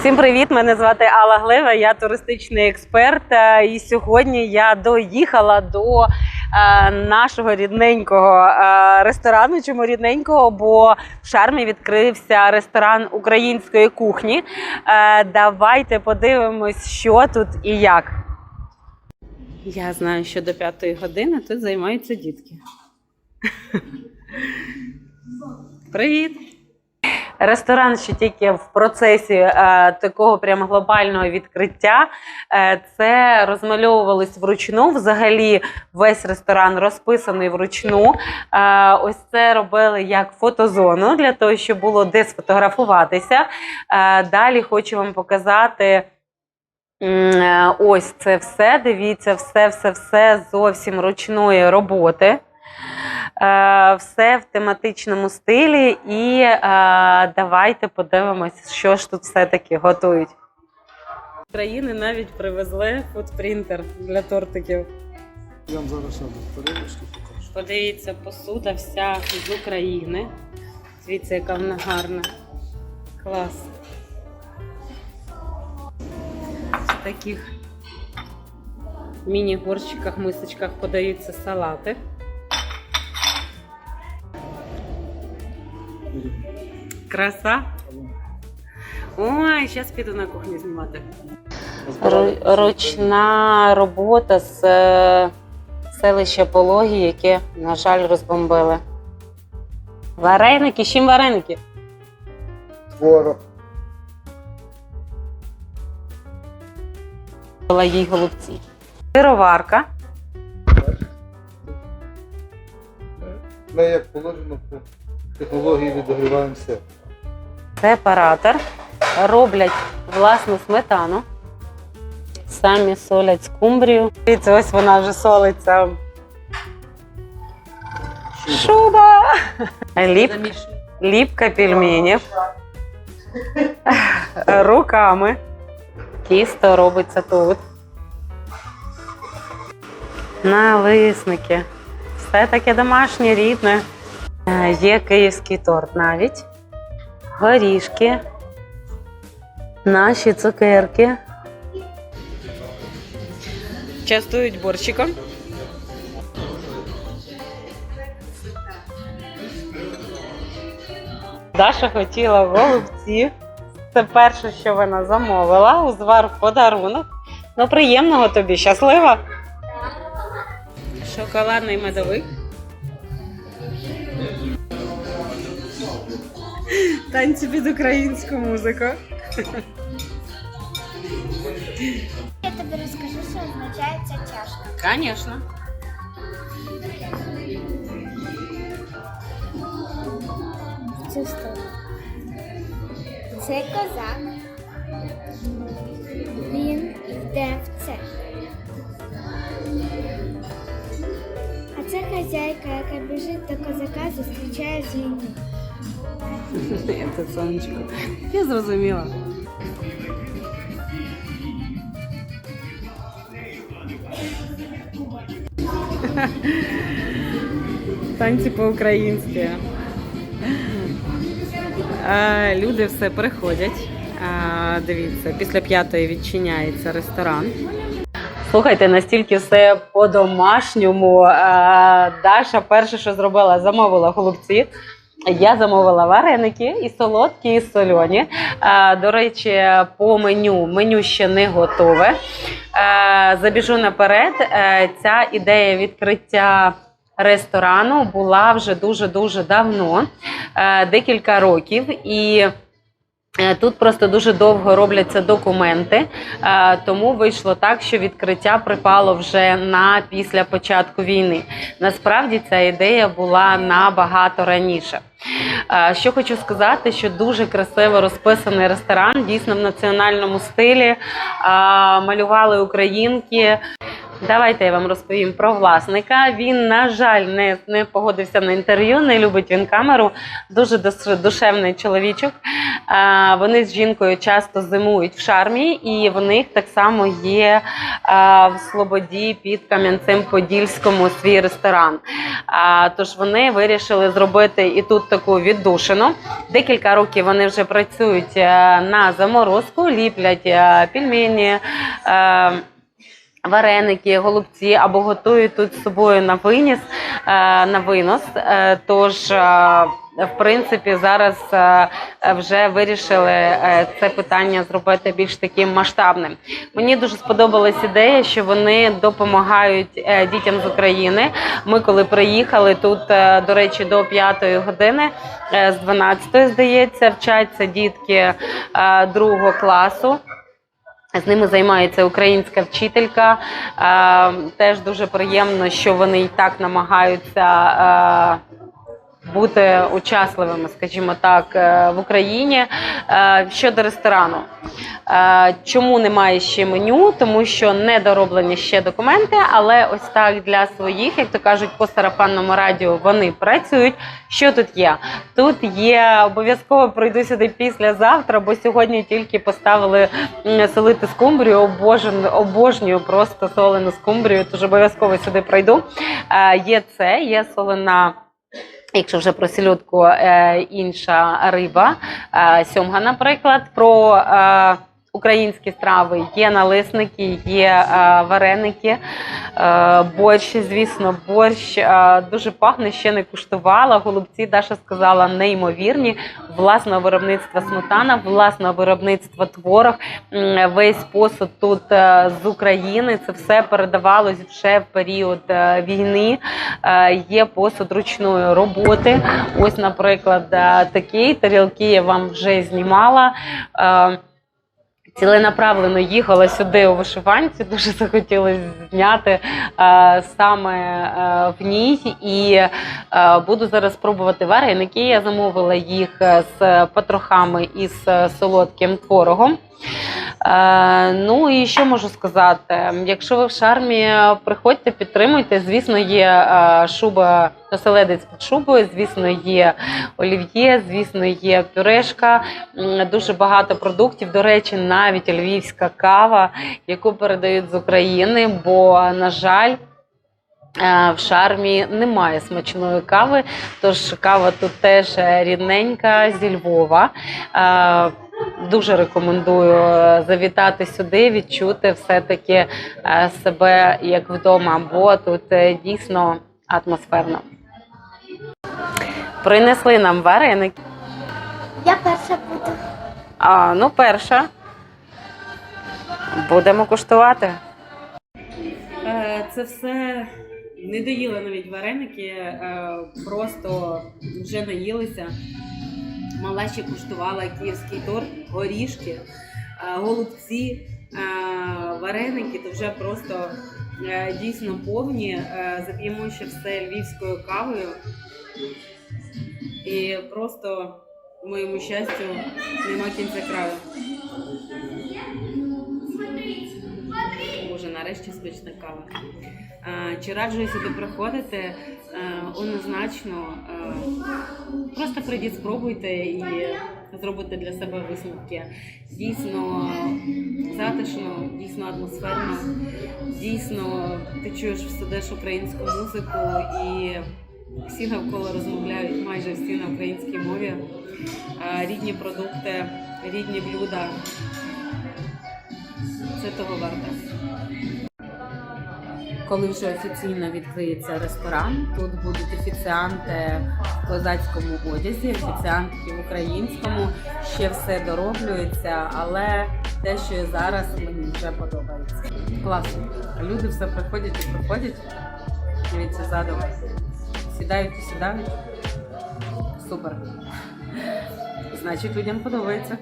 Всім привіт! Мене звати Алла Глева, я туристичний експерт. е, І сьогодні я доїхала до е, нашого рідненького е, ресторану. Чому рідненького? Бо в Шармі відкрився ресторан української кухні. Давайте подивимось, що тут і як. Я знаю, що до п'ятої години тут займаються дітки. Привіт! Ресторан ще тільки в процесі е, такого прямо глобального відкриття. Е, це розмальовувалось вручну. Взагалі, весь ресторан розписаний вручну. Е, ось це робили як фотозону для того, щоб було де сфотографуватися. Е, далі хочу вам показати. е, Ось це все. Дивіться, все, все, все зовсім ручної роботи. Е, все в тематичному стилі, і е, давайте подивимось, що ж тут все-таки готують. З України навіть привезли фудпринтер для тортиків. Я вам зараз ще перевірочки покажу. Подивіться, посуда вся з України. Дивіться, яка вона гарна. Клас. В таких міні-горщиках, мисочках подаються салати. Краса. Ой, зараз піду на кухню знімати. Ручна робота з е, селища Пологі, яке, на жаль, розбомбили. Вареники, з чим вареники? Творог. Була їй голубці. Сироварка. Ми як положено по технології відогріваємо все. сепаратор, роблять власну сметану, самі солять скумбрію. Дивіться, ось вона вже солиться. Шуба! Ліп, ліпка пельменів. Руками. Тісто робиться тут. Налисники. Все таке домашнє, рідне. Е, Є київський торт навіть горішки, наші цукерки. Частують борщиком. Даша хотіла голубці. Це перше, що вона замовила. Узвар в подарунок. Ну, приємного тобі, щаслива. Шоколадний медовик. Танці під українську музику. Я тобі розкажу, що означає ця чашка. Звісно. Цю сторону. Це козак. Він йде в Хазяйка, яка біжить до козака, зустрічає з війни. Це сонечко. Я зрозуміла. Танці по-українськи. Люди все приходять. Дивіться, після п'ятої відчиняється ресторан. Слухайте, настільки все по-домашньому. Е, Даша перше, що зробила, замовила голубці. Я замовила вареники і солодкі, і сольоні. Е, До речі, по меню меню ще не готове. Е, Забіжу наперед. Ця ідея відкриття ресторану була вже дуже дуже давно, декілька років. І Тут просто дуже довго робляться документи, е, тому вийшло так, що відкриття припало вже на після початку війни. Насправді ця ідея була набагато раніше. Е, Що хочу сказати, що дуже красиво розписаний ресторан, дійсно в національному стилі. Е, Малювали українки. Давайте я вам розповім про власника. Він, на жаль, не, не погодився на інтерв'ю, не любить він камеру. Дуже душевний чоловічок. А, Вони з жінкою часто зимують в шармі, і в них так само є а, в Слободі під Кам'янцем Подільському свій ресторан. А, Тож вони вирішили зробити і тут таку віддушину. Декілька років вони вже працюють е, на заморозку, ліплять е, пельмені. Вареники, голубці або готують тут з собою на виніс е, на винос. Е, Тож, е, в принципі, зараз вже вирішили це питання зробити більш таким масштабним. Мені дуже сподобалась ідея, що вони допомагають дітям з України. Ми, коли приїхали тут, до речі, до 5 години, з 12 здається, вчаться дітки другого класу. З ними займається українська вчителька. Е, теж дуже приємно, що вони і так намагаються е, бути учасливими, скажімо так, е, в Україні. Е, щодо ресторану, Е, чому немає ще меню? Тому що не дороблені ще документи, але ось так для своїх, як то кажуть, по сарафанному радіо вони працюють. Що тут є? Тут є обов'язково пройду сюди післязавтра, бо сьогодні тільки поставили солити скумбрію. Обожнюю, обожнюю просто солену скумбрію, тож обов'язково сюди пройду. Е, є це, є солена. Якщо вже про сільотку е, інша риба, е, сьомга, наприклад, про е, українські страви є налисники, є е, вареники, е, борщ, звісно, борщ е, дуже пахне, ще не куштувала. Голубці Даша сказала неймовірні. Власного виробництва сметана, власного виробництва творог. Весь посуд тут з України. Це все передавалось ще в період війни. Є посуд ручної роботи. Ось, наприклад, такий тарілки я вам вже знімала. Ціленаправлено їхала сюди у вишиванці, дуже захотілося зняти е, саме е, в ній. І е, буду зараз пробувати вареники. Я замовила їх е, з потрохами і з е, солодким творогом. Е, ну і що можу сказати? Якщо ви в шармі, приходьте, підтримуйте. Звісно, є е, шуба оселедець під шубою, звісно, є олів'є, звісно, є пюрешка. Дуже багато продуктів. До речі, навіть львівська кава, яку передають з України, бо, на жаль, е, в шармі немає смачної кави, тож кава тут теж рідненька зі Львова. Дуже рекомендую е, завітати сюди, відчути все-таки е, себе як вдома, бо тут е, дійсно атмосферно. Принесли нам вареники. Я перша буду. А, ну, перша. Будемо куштувати. Це все не доїли навіть вареники, просто вже наїлися. Мала ще куштувала київський торт, горішки, е, голубці, е, вареники, то вже просто е, дійсно повні. Зап'ємо ще все львівською кавою. І просто моєму щастю нема кінця краю. Смачна кава. Е, Чи раджу я сюди приходити? Е, Однозначно. е, Просто прийдіть, спробуйте і зробите для себе висновки. Дійсно затишно, дійсно атмосферно, дійсно ти чуєш, сидиш українську музику і всі навколо розмовляють майже всі на українській мові. Рідні продукти, рідні блюда. Це того варто. Коли вже офіційно відкриється ресторан, тут будуть офіціанти в козацькому одязі, офіціантки в українському. Ще все дороблюється, але те, що є зараз, мені вже подобається. Класно. Люди все приходять і приходять. Дивіться задом. Сідають і сідають. Супер. Значить, людям подобається.